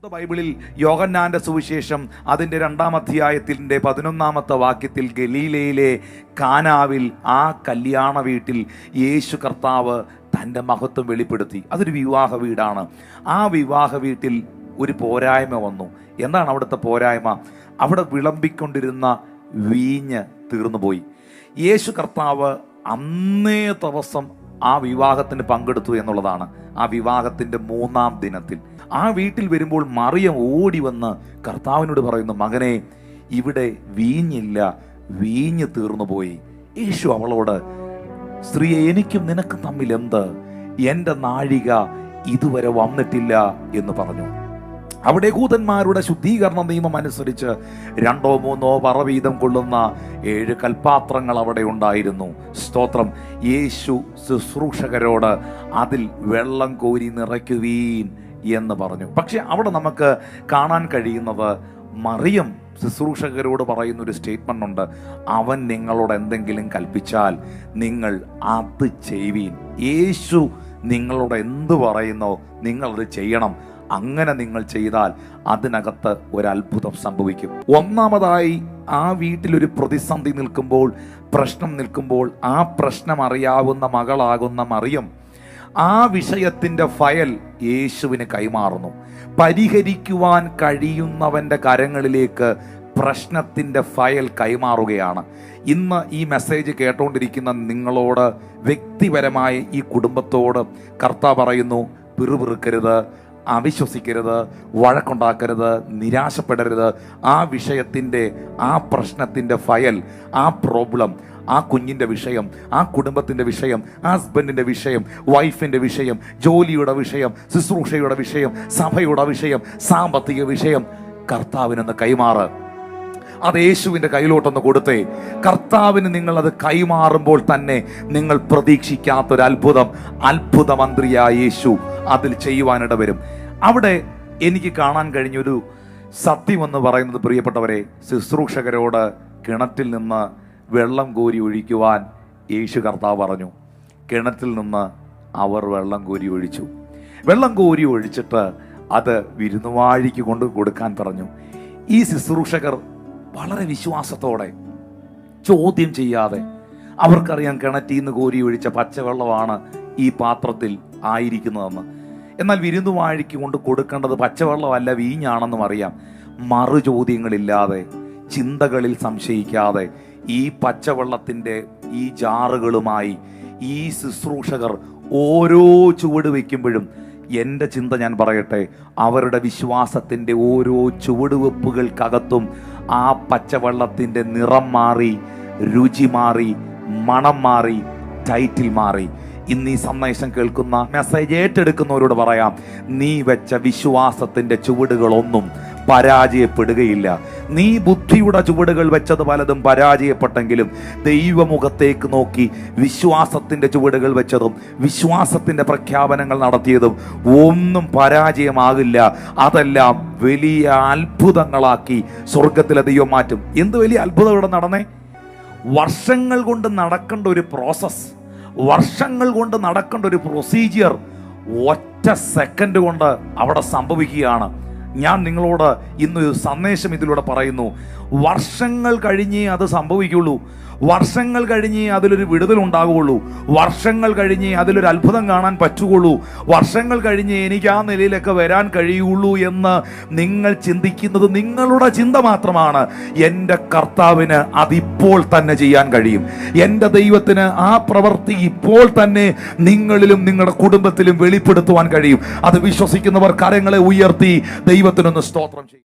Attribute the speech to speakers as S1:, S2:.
S1: വിശുദ്ധ ബൈബിളിൽ യോഹന്നാന്റെ സുവിശേഷം അതിന്റെ രണ്ടാം അധ്യായത്തിന്റെ പതിനൊന്നാമത്തെ വാക്യത്തിൽ ഗലീലയിലെ കാനാവിൽ ആ കല്യാണ വീട്ടിൽ യേശു കർത്താവ് തന്റെ മഹത്വം വെളിപ്പെടുത്തി. അതൊരു വിവാഹ വീടാണ്. ആ വിവാഹ വീട്ടിൽ ഒരു പോരായ്മ വന്നു. എന്താണ് അവിടുത്തെ പോരായ്മ? അവിടെ വിളമ്പിക്കൊണ്ടിരുന്ന വീഞ്ഞ് തീർന്നുപോയി. യേശു കർത്താവ് അന്നേ ദിവസം ആ വിവാഹത്തിന് പങ്കെടുത്തു എന്നുള്ളതാണ് ആ വിവാഹത്തിന്റെ മൂന്നാം ദിനത്തിൽ. ആ വീട്ടിൽ വരുമ്പോൾ മറിയം ഓടി വന്ന് കർത്താവിനോട് പറയുന്നു മകനെ ഇവിടെ വീഞ്ഞില്ല വീഞ്ഞ് തീർന്നു പോയി. യേശു അവളോട് സ്ത്രീയെ എനിക്കും നിനക്കും തമ്മിൽ എന്ത് എന്റെ നാഴിക ഇതുവരെ വന്നിട്ടില്ല എന്ന് പറഞ്ഞു. അവിടെ കൂതന്മാരുടെ ശുദ്ധീകരണ നിയമം അനുസരിച്ച് രണ്ടോ മൂന്നോ പറ വീതം കൊള്ളുന്ന ഏഴ് കൽപാത്രങ്ങൾ അവിടെ ഉണ്ടായിരുന്നു. സ്തോത്രം. യേശു ശുശ്രൂഷകരോട് അതിൽ വെള്ളം കോരി നിറയ്ക്കുവീൻ എന്ന് പറഞ്ഞു. പക്ഷെ അവിടെ നമുക്ക് കാണാൻ കഴിയുന്നത് മറിയം ശുശ്രൂഷകരോട് പറയുന്ന ഒരു സ്റ്റേറ്റ്മെന്റ് ഉണ്ട്. അവൻ നിങ്ങളോട് എന്തെങ്കിലും കൽപ്പിച്ചാൽ നിങ്ങൾ അത് ചെയ്യുവീൻ യേശു നിങ്ങളോട് എന്ത് പറയുന്നോ നിങ്ങളത് ചെയ്യണം. അങ്ങനെ നിങ്ങൾ ചെയ്താൽ അതിനകത്ത് ഒരു അത്ഭുതം സംഭവിക്കും. ഒന്നാമതായി ആ വീട്ടിലൊരു പ്രതിസന്ധി നിൽക്കുമ്പോൾ പ്രശ്നം നിൽക്കുമ്പോൾ ആ പ്രശ്നം അറിയാവുന്ന മകളാകുന്ന മറിയം ആ വിഷയത്തിന്റെ ഫയൽ യേശുവിന് കൈമാറുന്നു. പരിഹരിക്കുവാൻ കഴിയുന്നവന്റെ കരങ്ങളിലേക്ക് പ്രശ്നത്തിന്റെ ഫയൽ കൈമാറുകയാണ്. ഇന്ന് ഈ മെസ്സേജ് കേട്ടുകൊണ്ടിരിക്കുന്ന നിങ്ങളോട് വ്യക്തിപരമായി ഈ കുടുംബത്തോട് കർത്ത പറയുന്നു പിറുപിറുക്കരുത്. അവിശ്വസിക്കരുത് വഴക്കുണ്ടാക്കരുത് നിരാശപ്പെടരുത്. ആ വിഷയത്തിന്റെ ആ പ്രശ്നത്തിന്റെ ഫയൽ ആ പ്രോബ്ലം ആ കുഞ്ഞിന്റെ വിഷയം ആ കുടുംബത്തിന്റെ വിഷയം ആ ഹസ്ബൻഡിന്റെ വിഷയം വൈഫിന്റെ വിഷയം ജോലിയുടെ വിഷയം ശുശ്രൂഷയുടെ വിഷയം സഭയുടെ വിഷയം സാമ്പത്തിക വിഷയം കർത്താവിനൊന്ന് കൈമാറ്. അത് യേശുവിന്റെ കയ്യിലോട്ടൊന്ന് കൊടുത്തേ. കർത്താവിന് നിങ്ങൾ അത് കൈമാറുമ്പോൾ തന്നെ നിങ്ങൾ പ്രതീക്ഷിക്കാത്തൊരു അത്ഭുതം അത്ഭുത മന്ത്രിയായ യേശു അതിൽ ചെയ്യുവാനിട വരും അവിടെ എനിക്ക് കാണാൻ കഴിഞ്ഞൊരു സത്യം എന്ന് പറയുന്നത് പ്രിയപ്പെട്ടവരെ ശുശ്രൂഷകരോട് കിണറ്റിൽ നിന്ന് വെള്ളം കോരി ഒഴിക്കുവാൻ യേശു കർത്താവ് പറഞ്ഞു. കിണറ്റിൽ നിന്ന് അവർ വെള്ളം കോരി ഒഴിച്ചു. വെള്ളം കോരി ഒഴിച്ചിട്ട് അത് വിരുന്നുവാഴിക്ക് കൊണ്ട് കൊടുക്കാൻ പറഞ്ഞു. ഈ ശുശ്രൂഷകർ വളരെ വിശ്വാസത്തോടെ ചോദ്യം ചെയ്യാതെ അവർക്കറിയാം കിണറ്റിൽ നിന്ന് കോരി ഒഴിച്ച പച്ചവെള്ളമാണ് ഈ പാത്രത്തിൽ ആയിരിക്കുന്നതെന്ന്. എന്നാൽ വിരുന്നുവാഴിക്ക് കൊണ്ട് കൊടുക്കേണ്ടത് പച്ചവെള്ളമല്ല വീഞ്ഞാണെന്നും അറിയാം. മറു ചോദ്യങ്ങളില്ലാതെ ചിന്തകളിൽ സംശയിക്കാതെ ഈ പച്ചവെള്ളത്തിന്റെ ഈ ജാറുകളുമായി ഈ ശുശ്രൂഷകർ ഓരോ ചുവട് വയ്ക്കുമ്പോഴും എന്റെ ചിന്ത ഞാൻ പറയട്ടെ അവരുടെ വിശ്വാസത്തിന്റെ ഓരോ ചുവടുവെപ്പുകൾക്കകത്തും ആ പച്ചവെള്ളത്തിന്റെ നിറം മാറി രുചി മാറി മണം മാറി ടൈറ്റിൽ മാറി. ഇന്ന് ഈ സന്ദേശം കേൾക്കുന്ന മെസ്സേജ് ഏറ്റെടുക്കുന്നവരോട് പറയാം നീ വെച്ച വിശ്വാസത്തിന്റെ ചുവടുകളൊന്നും പരാജയപ്പെടുകയില്ല. നീ ബുദ്ധിയുടെ ചുവടുകൾ വെച്ചത് പലതും പരാജയപ്പെട്ടെങ്കിലും ദൈവമുഖത്തേക്ക് നോക്കി വിശ്വാസത്തിന്റെ ചുവടുകൾ വെച്ചതും വിശ്വാസത്തിന്റെ പ്രഖ്യാപനങ്ങൾ നടത്തിയതും ഒന്നും പരാജയമാകില്ല. അതെല്ലാം വലിയ അത്ഭുതങ്ങളാക്കി സ്വർഗത്തിലെ ദൈവം മാറ്റും. എന്ത് വലിയ അത്ഭുതം ഇവിടെ നടന്നേ? വർഷങ്ങൾ കൊണ്ട് നടക്കേണ്ട ഒരു പ്രോസസ് വർഷങ്ങൾ കൊണ്ട് നടക്കേണ്ട ഒരു പ്രൊസീജിയർ ഒറ്റ സെക്കൻഡ് കൊണ്ട് അവിടെ സംഭവിക്കുകയാണ്. ഞാൻ നിങ്ങളോട് ഇന്ന് സന്ദേശം ഇതിലൂടെ പറയുന്നു. വർഷങ്ങൾ കഴിഞ്ഞേ അത് സംഭവിക്കുള്ളൂ വർഷങ്ങൾ കഴിഞ്ഞേ അതിലൊരു വിടുതൽ ഉണ്ടാകുകയുള്ളൂ. വർഷങ്ങൾ കഴിഞ്ഞേ അതിലൊരു അത്ഭുതം കാണാൻ പറ്റുകയുള്ളൂ. വർഷങ്ങൾ കഴിഞ്ഞേ എനിക്ക് ആ നിലയിലൊക്കെ വരാൻ കഴിയുള്ളൂ എന്ന് നിങ്ങൾ ചിന്തിക്കുന്നത് നിങ്ങളുടെ ചിന്ത മാത്രമാണ്. എന്റെ കർത്താവിന് അതിപ്പോൾ തന്നെ ചെയ്യാൻ കഴിയും. എന്റെ ദൈവത്തിന് ആ പ്രവൃത്തി ഇപ്പോൾ തന്നെ നിങ്ങളിലും നിങ്ങളുടെ കുടുംബത്തിലും വെളിപ്പെടുത്തുവാൻ കഴിയും. അത് വിശ്വസിക്കുന്നവർ കരങ്ങളെ ഉയർത്തി ദൈവത്തിനൊന്ന് സ്തോത്രം ചെയ്യും.